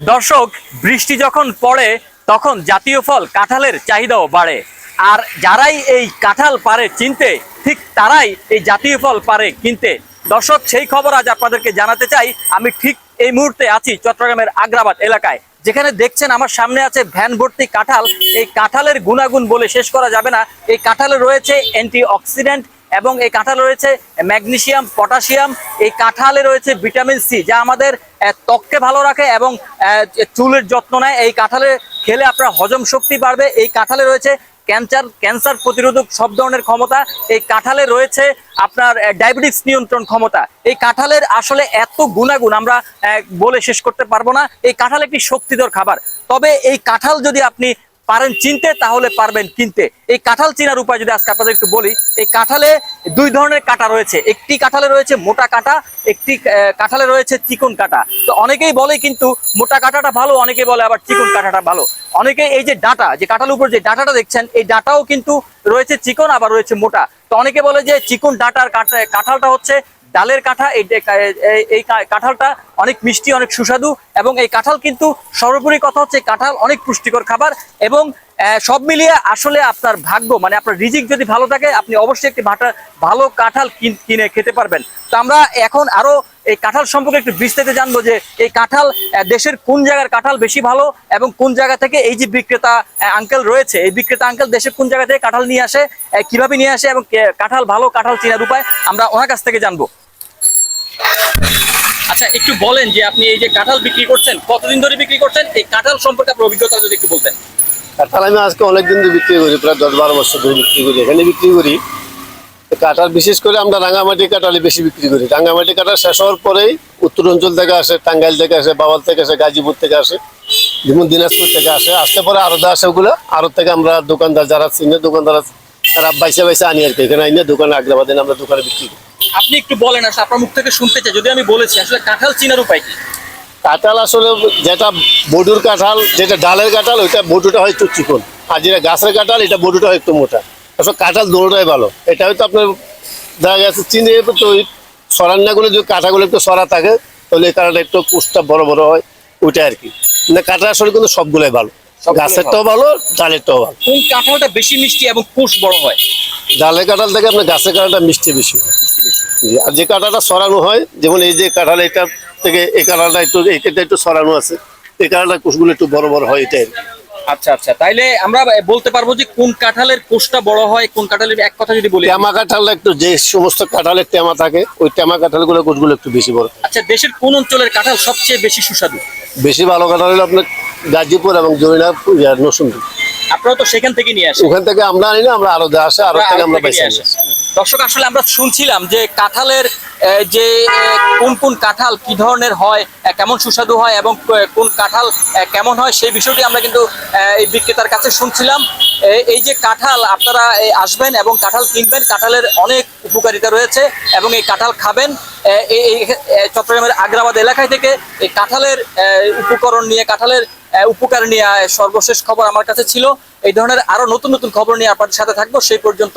দর্শক, বৃষ্টি যখন পড়ে, তখন জাতীয় ফল কাঁঠালের চাহিদাও বাড়ে। আর যারাই এই কাঁঠাল পারে চিনতে, ঠিক তারাই এই জাতীয় ফল পারে কিনতে। দর্শক, সেই খবর আজ আপনাদেরকে জানাতে চাই। আমি ঠিক এই মুহূর্তে আছি চট্টগ্রামের আগ্রাবাদ এলাকায়, যেখানে দেখছেন আমার সামনে আছে ভ্যান ভর্তি কাঁঠাল। এই কাঁঠালের গুণাগুণ বলে শেষ করা যাবে না। এই কাঁঠালে রয়েছে অ্যান্টি অক্সিডেন্ট এবং এই কাঁঠালে রয়েছে ম্যাগনেসিয়াম পটাশিয়াম। এই কাঁঠালে রয়েছে ভিটামিন সি, যা আমাদের ত্বককে ভালো রাখে এবং চুলের যত্ন নেয়। এই কাঁঠালে খেলে আপনার হজম শক্তি বাড়বে। এই কাঁঠালে রয়েছে ক্যান্সার ক্যান্সার প্রতিরোধক সব ধরনের ক্ষমতা। এই কাঁঠালে রয়েছে আপনার ডায়াবেটিস নিয়ন্ত্রণ ক্ষমতা। এই কাঁঠালের আসলে এত গুণাগুণ আমরা বলে শেষ করতে পারব না। এই কাঁঠাল একটি শক্তিধর খাবার। তবে এই কাঁঠাল যদি আপনি পারেন চিনতে, তাহলে পারবেন কিনতে। এই কাঁঠাল চিনার উপায় যদি আজকে আপনাদের একটু বলি, এই কাঁঠালে দুই ধরনের কাঁটা রয়েছে। একটি কাঁঠালে রয়েছে মোটা কাঁটা, একটি কাঁঠালে রয়েছে চিকন কাঁটা। তো অনেকেই বলে কিন্তু মোটা কাঁটাটা ভালো, অনেকেই বলে আবার চিকন কাঁটাটা ভালো। অনেকে এই যে ডাটা, যে কাঁঠালের উপর যে ডাটাটা দেখছেন, এই ডাটাও কিন্তু রয়েছে চিকন, আবার রয়েছে মোটা। তো অনেকে বলে যে চিকন ডাটার কাঁঠা কাঁঠালটা হচ্ছে ডালের কাঁঠা, এই এই- কাঁঠালটা অনেক মিষ্টি, অনেক সুস্বাদু এবং এই কাঁঠাল কিন্তু সর্বোপরি কথা হচ্ছে কাঁঠাল অনেক পুষ্টিকর খাবার এবং সব মিলিয়ে আসলে আপনার ভাগ্য মানে আপনার রিজিক যদি ভালো থাকে, আপনি অবশ্যই একটি ভাটা ভালো কাঁঠাল কিনে খেতে পারবেন। তো আমরা এখন আরও এই কাঁঠাল সম্পর্কে একটু বিস্তারিত জানব যে এই কাঁঠাল দেশের কোন জায়গার কাঁঠাল বেশি ভালো এবং কোন জায়গা থেকে এই যে বিক্রেতা আঙ্কেল রয়েছে, এই বিক্রেতা আঙ্কেল দেশের কোন জায়গা থেকে কাঁঠাল নিয়ে আসে কীভাবে নিয়ে আসে এবং কাঁঠাল ভালো, কাঁঠাল চেনার উপায় আমরা ওনার কাছ থেকে জানব। আচ্ছা একটু বলেন যে আপনি এই যে কাঁঠাল বিক্রি করছেন, কতদিন ধরে বিক্রি করছেন? এই কাঁঠাল সম্পর্কে আপনার অভিজ্ঞতা যদি একটু বলতেন। কাঁঠাল আমি আজকে অনেক দিন ধরে বিক্রি করি, প্রায় দশ বারো বছর ধরে বিক্রি করি। এখানে বিক্রি করি। কাঁঠাল বিশেষ করে আমরা রাঙামাটি কাঁঠালে বেশি বিক্রি করি। রাঙামাটি কাঁঠাল শেষ হওয়ার পরেই উত্তর অঞ্চল থেকে আসে, টাঙ্গাইল থেকে আসে বাবাল থেকে আসে, গাজীপুর থেকে আসে, যেমন দিনাজপুর থেকে আসে। আসতে পরে আরও আসে ওগুলো। আরও থেকে আমরা দোকানদার যারা চিনে দোকানদার তারা বাইসে বাইসে আনি আর কি। এখানে আইনে দোকানে আগলাবাদে আমরা দোকানে বিক্রি করি। আপনি একটু বলেন আসলে আপনার মুখ থেকে শুনতে চাই যদি আমি বলেছি আসলে কাঁঠাল চিনার উপায় কি? কাঁঠাল আসলে যেটা বডুর কাঁঠাল যেটা ডালের কাঁঠাল ওইটা বডুটা হয় একটু চিকন। আর যেটা গাছের কাঁঠাল এটা বডুটা হয় একটু মোটা। আসলে কাঁঠাল দোনোটাই ভালো। এটা হয়তো আপনার দেখা গেছে চিনি তো ওই সরান্নাগুলো যদি কাঁটাগুলো একটু সরা থাকে তাহলে এই কাঁটাটা একটু কুচটা বড় বড় হয় ওইটা আর কি। না কাঁটা আসলে কিন্তু সবগুলোই ভালো। গাছেরটাও ভালো ডালেরটাও ভালো। কোন কাঁঠালটা বেশি মিষ্টি এবং কোষ বড় হয়? ডালের কাঁঠাল থেকে আপনার গাছের কাঁঠালটা মিষ্টি বেশি হয়। জি, আর যে কাঁটাটা সরানো হয় যেমন এই যে কাঁঠাল এটা থেকে এই কাঁঠালটা একটু এই এইটা একটু সরানো আছে। এই কাঁঠালটা কুশগুলো একটু বড় বড় হয় এটাই। আচ্ছা আচ্ছা। তাইলে আমরা বলতে পারব যে কোন কাঁঠালের কোষটা বড় হয় কোন কাঁঠালের এক কথা যদি বলি। টেমা কাঁঠাল একটু যে সমস্ত কাঁঠালের টেমা থাকে ওই টেমা কাঁঠালগুলো কোষগুলো একটু বেশি বড়। আচ্ছা দেশের কোন অঞ্চলের কাঁঠাল সবচেয়ে বেশি সুস্বাদু? বেশি ভালো কাঁঠাল হলো আপনার গাজীপুর এবং জৈনাপুর নসুনপুর আপনারা তো সেখান থেকে নিয়ে আসেন। ওখান থেকে আমরা আনি না আমরা আরও আসে আরও থেকে আমরা বেশি আসেন। দর্শক, আসলে আমরা শুনছিলাম যে কাঁঠালের যে কোন কোন কাঁঠাল কি ধরনের হয় কেমন সুস্বাদু হয় এবং কোন কাঁঠাল কেমন হয় সেই বিষয়টি আমরা কিন্তু এই বিক্রেতার কাছে শুনছিলাম। এই যে কাঁঠাল, আপনারা আসবেন এবং কাঁঠাল কিনবেন, কাঁঠালের অনেক উপকারিতা রয়েছে এবং এই কাঁঠাল খাবেন। এই চট্টগ্রামের আগ্রাবাদ এলাকায় থেকে এই কাঁঠালের উপকরণ নিয়ে, কাঁঠালের উপকার নিয়ে সর্বশেষ খবর আমার কাছে ছিল। এই ধরনের আরও নতুন নতুন খবর নিয়ে আপনাদের সাথে থাকব। সেই পর্যন্ত